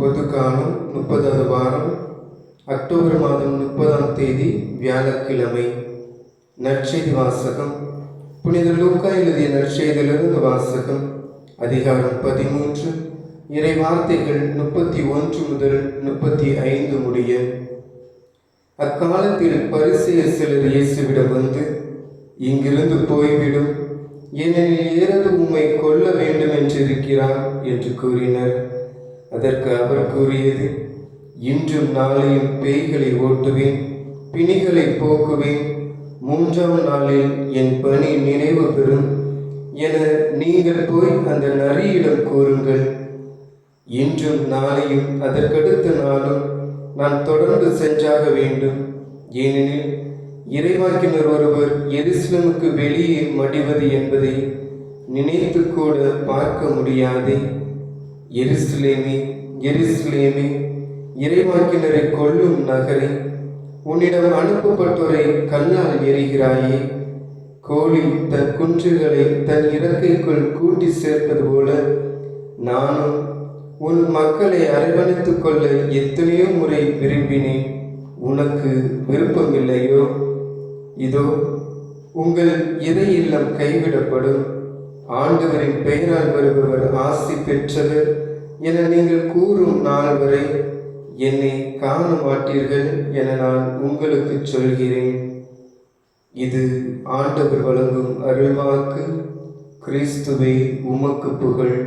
பொது காலம் முப்பதாவது வாரம் அக்டோபர் மாதம் முப்பதாம் தேதி வியாழக்கிழமை. நற்செய்தி வாசகம். புனித லூக்கா எழுதிய நற்செய்தியிலிருந்து வாசகம். அதிகாரம் பதிமூன்று. இறை வார்த்தைகள் முப்பத்தி ஒன்று முதல் முப்பத்தி ஐந்து முடிய. அக்காலத்தில் பரிசேயர் சிலர் இயேசுவிடம் வந்து இங்கிருந்து போய்விடும். ஏனெனில் இறந்து உம்மை கொல்ல வேண்டும் என்றிருக்கிறார் என்று கூறினர். அதற்கு அவர் கூறியது இன்றும் நாளையும் பேய்களை ஓட்டுவேன் பிணிகளை போக்குவேன். மூன்றாம் நாளில் என் பணி நினைவு பெறும் என நீங்கள் போய் அந்த நரியிடம் கூறுங்கள். இன்றும் நாளையும் அதற்கடுத்த நாளும் நான் தொடர்ந்து சென்றாக வேண்டும். ஏனெனில் இறைவாக்கினர் ஒருவர் எருசலேமுக்கு வெளியே மடிவது என்பதை நினைத்து கூட பார்க்க முடியாதே. எருசலேமே எருசலேமே இறைவாக்கினரை கொல்லும் நகரை உன்னிடம் அனுப்பப்பட்டோரை கல்லால் எறிகிறாயே கோழி தன் குன்றுகளை தன் இறக்கைக்குள் கூட்டி சேர்ப்பது போல நானும் உன் மக்களை அரவணைத்துக் கொள்ள எத்தனையோ முறை விரும்பினேன். உனக்கு விருப்பமில்லையோ? இதோ உங்கள் இறை இல்லம் கைவிடப்படும். ஆண்டவரின் பெயரால் வருபவர் ஆசி பெற்றவர் என நீங்கள் கூறும் நாள் வரை என்னை காண மாட்டீர்கள் என நான் உங்களுக்கு சொல்கிறேன். இது ஆண்டவர் வழங்கும் அருள்வாக்கு. கிறிஸ்துவை உமக்கு புகழ்.